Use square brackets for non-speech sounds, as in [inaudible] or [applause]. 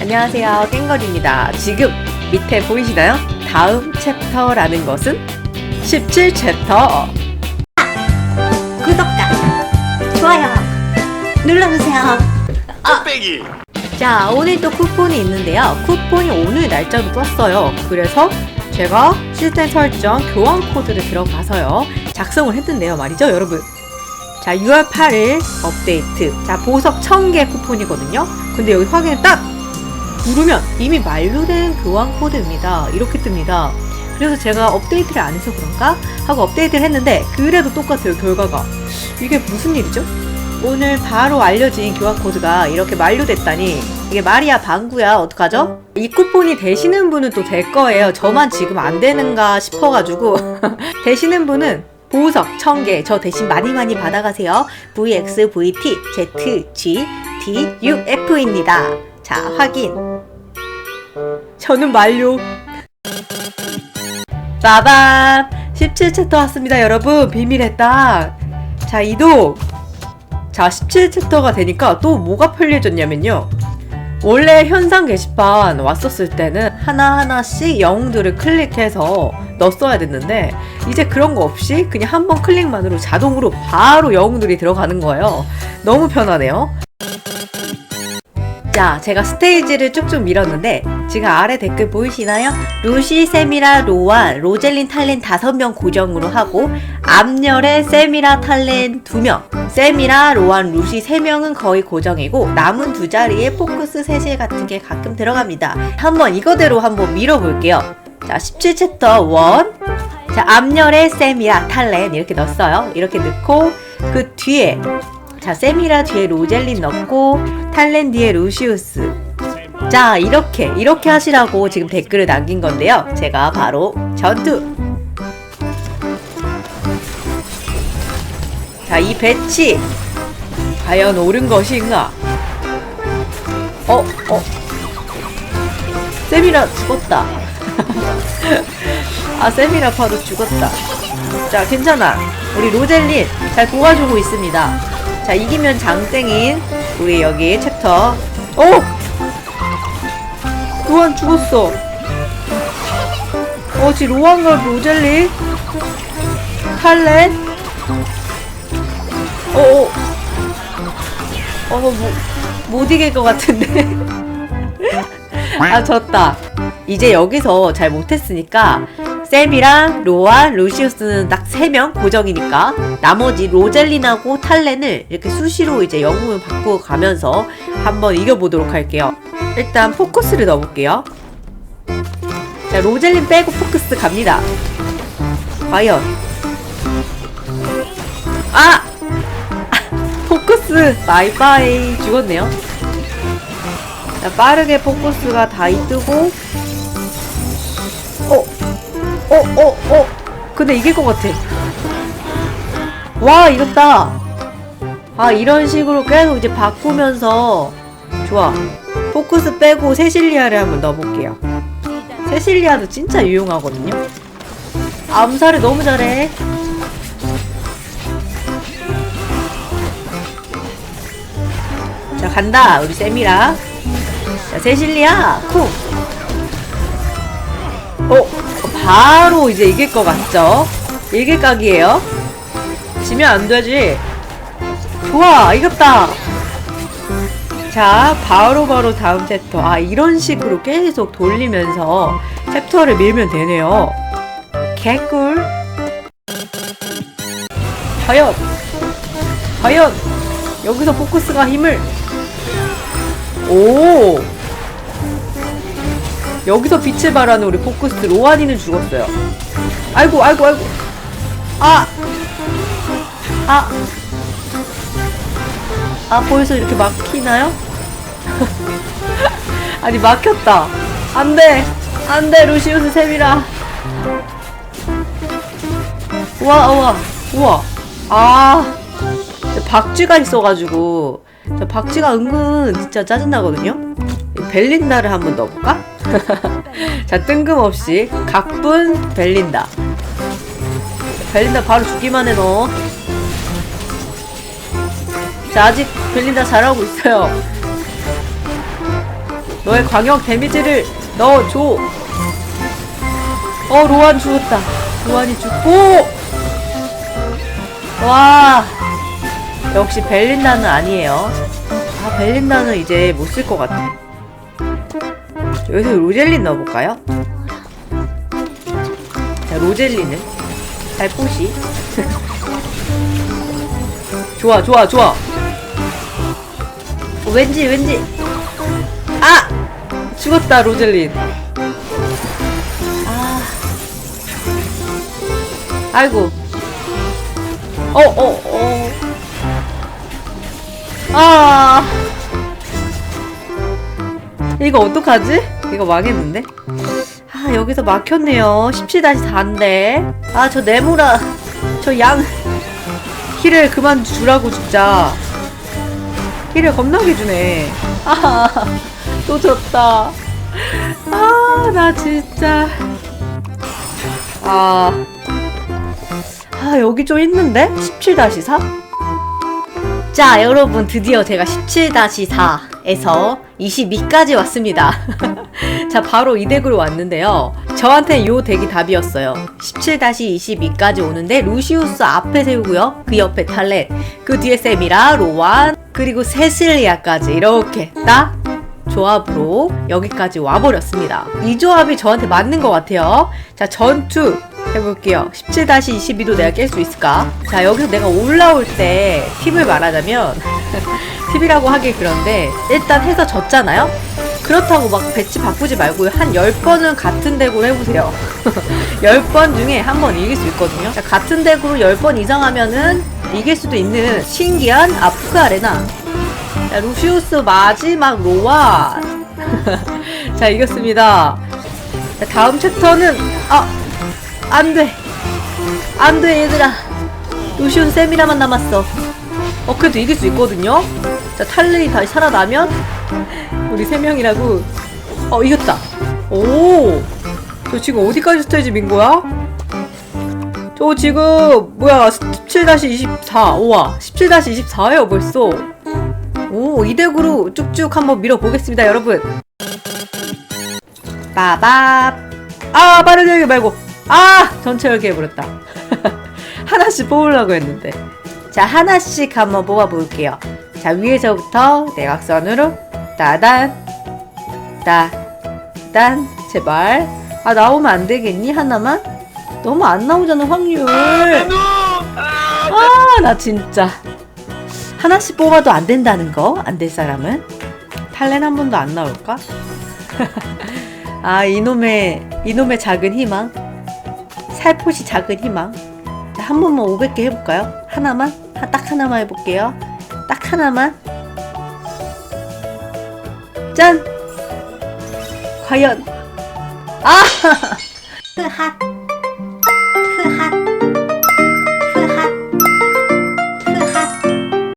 안녕하세요. 깽걸입니다. 지금 밑에 보이시나요? 다음 챕터라는 것은 17챕터. 구독과 좋아요 눌러주세요. 뚝배기 자, 오늘 또 쿠폰이 있는데요. 쿠폰이 오늘 날짜로 떴어요. 그래서 제가 시스템 설정 교환 코드를 들어가서요. 작성을 했는데요. 말이죠, 여러분. 자, 6월 8일 업데이트. 자, 보석 1000개 쿠폰이거든요. 근데 여기 확인을 딱 누르면 이미 만료된 교환 코드입니다. 이렇게 뜹니다. 그래서 제가 업데이트를 안 해서 그런가? 하고 업데이트를 했는데 그래도 똑같아요, 결과가. 이게 무슨 일이죠? 오늘 바로 알려진 교환 코드가 이렇게 만료됐다니 이게 말이야 방구야 어떡하죠? 이 쿠폰이 되시는 분은 또 될 거예요. 저만 지금 안 되는가 싶어가지고 [laughs] 되시는 분은 보석 1000개 저 대신 많이 많이 받아가세요. VX, VT, Z, G, D, U, F입니다. 자 확인. 저는 만료. 빠밤 17챕터 왔습니다 여러분 비밀의 땅. 자 이동. 자, 17챕터가 되니까 또 뭐가 편리해졌냐면요. 원래 현상 게시판 왔었을 때는 하나하나씩 영웅들을 클릭해서 넣었어야 됐는데 이제 그런 거 없이 그냥 한 번 클릭만으로 자동으로 바로 영웅들이 들어가는 거예요. 너무 편하네요. 자, 제가 스테이지를 쭉쭉 밀었는데 지금 아래 댓글 보이시나요? 루시, 세미라, 로안, 로젤린, 탈렌 5명 고정으로 하고 앞열에 세미라, 탈렌 2명 세미라, 로안, 루시 3명은 거의 고정이고 남은 두 자리에 포커스 세실 같은 게 가끔 들어갑니다. 한번 이거대로 한번 밀어볼게요. 자, 17챕터 1. 자, 앞열에 세미라, 탈렌 이렇게 넣었어요. 이렇게 넣고 그 뒤에 자, 세미라 뒤에 로젤린 넣고 탈렌 뒤에 루시우스. 자, 이렇게 이렇게 하시라고 지금 댓글을 남긴 건데요. 제가 바로 전투. 자, 이 배치 과연 옳은 것인가? 어, 어. 세미라 죽었다. [laughs] 아, 세미라 바로 죽었다. 자, 괜찮아. 우리 로젤린 잘 도와주고 있습니다. 자, 이기면 장땡인 우리 여기 챕터. 오! 로안 죽었어. 어, 지 로안과 로젤린. 탈렌. 어, 어. 어, 뭐, 못 이길 것 같은데. [laughs] 아, 졌다. 이제 여기서 잘 못했으니까 쌤이랑 로아, 루시우스는 딱 3명 고정이니까 나머지 로젤린하고 탈렌을 이렇게 수시로 이제 영웅을 바꾸어 가면서 한번 이겨보도록 할게요. 일단 포커스를 넣어볼게요. 자, 로젤린 빼고 포커스 갑니다. 과연. 아! [laughs] 포커스! 바이바이. 죽었네요. 자, 빠르게 포커스가 다 이 뜨고, 어, 어, 어, 어. 근데 이길 것 같아. 와, 이겼다. 아, 이런 식으로 계속 이제 바꾸면서. 좋아. 포커스 빼고 세실리아를 한번 넣어볼게요. 세실리아도 진짜 유용하거든요. 암살을 너무 잘해. 자, 간다. 우리 쌤이랑. 자, 세실리아. 쿵. 어, 바로 이제 이길 것 같죠? 이길 각이에요. 지면 안 되지. 좋아, 이겼다. 자, 바로 바로 다음 챕터. 아, 이런 식으로 계속 돌리면서 챕터를 밀면 되네요. 개꿀. 과연, 과연, 여기서 포커스가 힘을. 오! 여기서 빛을 발하는 우리 포커스 로아니는 죽었어요. 아이고, 아이고, 아이고. 아! 아! 아, 벌써 이렇게 막히나요? [laughs] 아니, 막혔다. 안 돼! 안 돼, 루시우스 셈이라. 우와, 우와, 우와. 아, 박쥐가 있어가지고. 저 박쥐가 은근 진짜 짜증나거든요? 벨린다를 한번 넣어볼까? [laughs] 자, 뜬금없이 각분 벨린다. 벨린다 바로 죽기만 해, 너. 자, 아직 벨린다 잘하고 있어요. 너의 광역 데미지를 넣어줘. 어, 로안 죽었다. 로안이 죽고! 와! 역시 벨린나는 아니에요. 아, 벨린나는 이제 못 쓸 것 같아. 여기서 로젤린 넣어볼까요? 자, 로젤린은 살포시. [laughs] 좋아, 좋아, 좋아. 어, 왠지, 왠지. 아! 죽었다, 로젤린. 아. 아이고. 어, 어, 어. 아. 이거 어떡하지? 이거 망했는데? 아, 여기서 막혔네요. 17-4인데. 아, 저 네모라. 저 양. 힐을 그만 주라고, 진짜. 힐을 겁나게 주네. 아, 또 졌다. 아, 나 진짜. 아. 아, 여기 좀 있는데? 17-4? 자, 여러분, 드디어 제가 17-4에서 22까지 왔습니다. [laughs] 자, 바로 이 덱으로 왔는데요. 저한테 요 덱이 답이었어요. 17-22까지 오는데, 루시우스 앞에 세우고요. 그 옆에 탈렛, 그 뒤에 세미라, 로완, 그리고 세실리아까지 이렇게 딱 조합으로 여기까지 와버렸습니다. 이 조합이 저한테 맞는 것 같아요. 자, 전투 해볼게요. 17-22도 내가 깰 수 있을까? 자, 여기서 내가 올라올 때 팁을 말하자면, [laughs] 팁이라고 하기 그런데, 일단 해서 졌잖아요? 그렇다고 막 배치 바꾸지 말고요. 한 10번은 같은 덱으로 해보세요. [laughs] 10번 중에 한 번 이길 수 있거든요. 자, 같은 덱으로 10번 이상 하면은 이길 수도 있는 신기한 아프그 아레나. 자, 루시우스 마지막 로완. [laughs] 자, 이겼습니다. 자, 다음 챕터는, 아, 안 돼. 안 돼, 얘들아. 루시우스 세미라만 남았어. 어, 그래도 이길 수 있거든요? 자, 탈레이 다시 살아나면, 우리 세 명이라고. 어, 이겼다. 오! 저 지금 어디까지 스테이지 민 거야? 저 지금, 뭐야, 17-24. 우와, 17-24예요, 벌써. 오, 이 덱으로 쭉쭉 한번 밀어보겠습니다, 여러분. 빠밥. 아, 빠르게 하기 말고. 아! 전체 열기 해버렸다. [laughs] 하나씩 뽑으려고 했는데. 자, 하나씩 한번 뽑아볼게요. 자, 위에서부터 대각선으로. 따단. 따. 단. 제발. 아, 나오면 안 되겠니? 하나만? 너무 안 나오잖아, 확률. 아, 나 진짜. 하나씩 뽑아도 안 된다는 거? 안 될 사람은? 탈렌 한 번도 안 나올까? [laughs] 아, 이놈의, 이놈의 작은 희망. 살포시 작은 희망. 자, 한 번만 500개 해볼까요? 하나만? 하- 딱 하나만 해볼게요. 딱 하나만. 짠! 과연! 아! 그 흐핫! 흐핫! 그